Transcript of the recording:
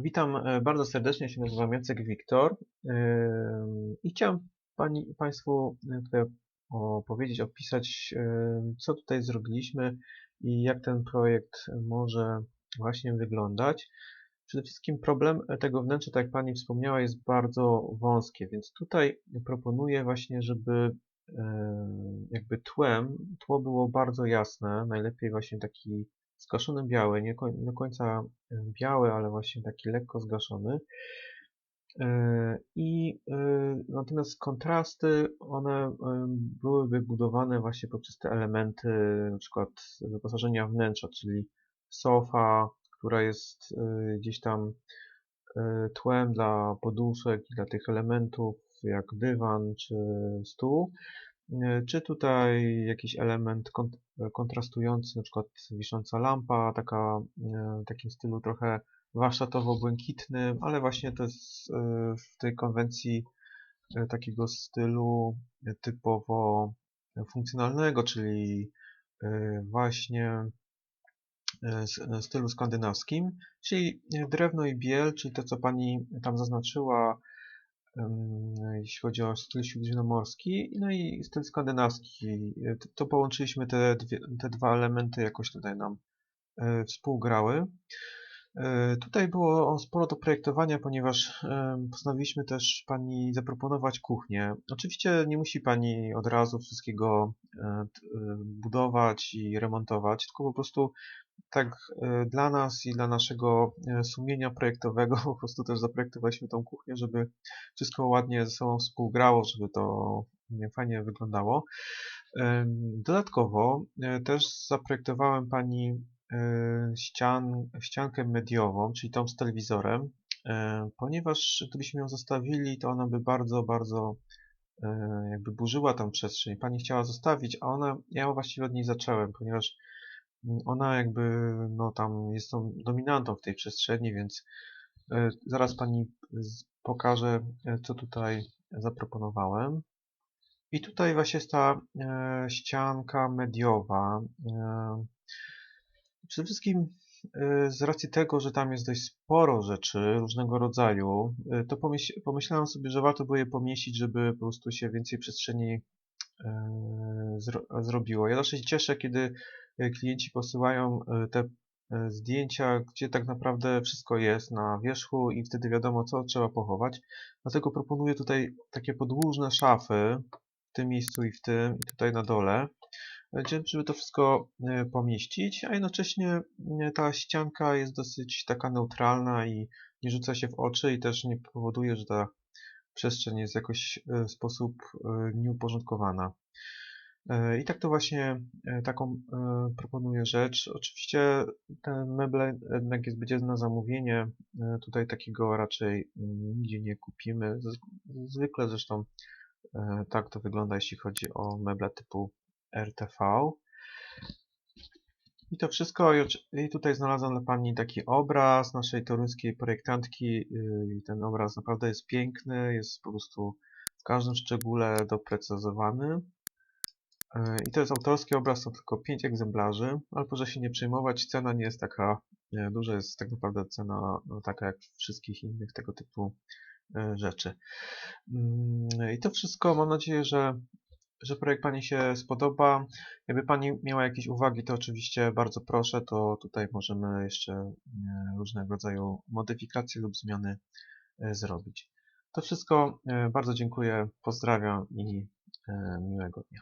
Witam e, bardzo serdecznie, się nazywam Jacek Wiktor Ym, i chciałem pani, Państwu e, tutaj opowiedzieć, opisać, e, co tutaj zrobiliśmy i jak ten projekt może właśnie wyglądać. Przede wszystkim problem tego wnętrza, tak jak Pani wspomniała, jest bardzo wąskie, więc tutaj proponuję właśnie, żeby e, jakby tłem, tło było bardzo jasne, najlepiej właśnie taki zgaszony biały, nie do końca e, biały, ale właśnie taki lekko zgaszony. E, I e, natomiast kontrasty, one byłyby budowane właśnie poprzez te elementy, na przykład wyposażenia wnętrza, czyli sofa, która jest gdzieś tam tłem dla poduszek i dla tych elementów, jak dywan czy stół. E, Czy tutaj jakiś element kont kontrastujący, na przykład wisząca lampa, taka e, w takim stylu trochę warsztatowo-błękitnym, ale właśnie to jest e, w tej konwencji takiego stylu typowo funkcjonalnego, czyli właśnie stylu skandynawskim, czyli drewno i biel, czyli to, co Pani tam zaznaczyła, jeśli chodzi o styl śródziemnomorski, no i styl skandynawski. E, To połączyliśmy te, dwie, te dwa elementy, jakoś tutaj nam e, współgrały. E, Tutaj było sporo do projektowania, ponieważ em, postanowiliśmy też Pani zaproponować kuchnię. Oczywiście nie musi Pani od razu wszystkiego e, e, budować i remontować, tylko po prostu tak e, dla nas i dla naszego e, sumienia projektowego po prostu też zaprojektowaliśmy tą kuchnię, żeby wszystko ładnie ze sobą współgrało, żeby to fajnie wyglądało. Dodatkowo e, też zaprojektowałem Pani e, ścian, ściankę mediową, czyli tą z telewizorem, e, ponieważ gdybyśmy ją zostawili, to ona by bardzo, bardzo e, jakby burzyła tą przestrzeń. Pani chciała zostawić, a ona, ja właściwie od niej zacząłem, ponieważ mm, ona jakby, no tam jest tą dominantą w tej przestrzeni, więc e, zaraz Pani pokażę, e, co tutaj zaproponowałem. I tutaj właśnie jest ta e, ścianka mediowa. Przede wszystkim e, z racji tego, że tam jest dość sporo rzeczy różnego rodzaju, e, to pomyśl, pomyślałem sobie, że warto było je pomieścić, żeby po prostu się więcej przestrzeni e, zro, zrobiło. Ja zawsze się cieszę, kiedy klienci posyłają te zdjęcia, gdzie tak naprawdę wszystko jest na wierzchu i wtedy wiadomo, co trzeba pochować. Dlatego proponuję tutaj takie podłużne szafy, w tym miejscu i w tym, i tutaj na dole, Dzie- żeby to wszystko e, pomieścić, a jednocześnie e, ta ścianka jest dosyć taka neutralna i nie rzuca się w oczy i też nie powoduje, że ta przestrzeń jest jakoś e, w sposób nieuporządkowana. I tak to właśnie taką proponuję rzecz. Oczywiście te meble jednak jest będzie na zamówienie. Tutaj takiego raczej mm, nigdzie nie kupimy. Zwykle zresztą tak to wygląda, jeśli chodzi o meble typu RTV. I to wszystko. I tutaj znalazłem dla Pani taki obraz naszej toruńskiej projektantki. yy, I ten obraz naprawdę jest piękny, jest po prostu w każdym szczególe doprecyzowany. Yy, I to jest autorski obraz, to tylko 5 egzemplarzy, ale proszę się nie przejmować, cena nie jest taka yy, duża, jest tak naprawdę cena no, taka jak wszystkich innych tego typu rzeczy. I to wszystko, mam nadzieję, że że projekt Pani się spodoba. Jakby Pani miała jakieś uwagi, to oczywiście bardzo proszę, to tutaj możemy jeszcze e, różnego rodzaju modyfikacje lub zmiany e, zrobić. To wszystko. E, Bardzo dziękuję, pozdrawiam i miłego dnia.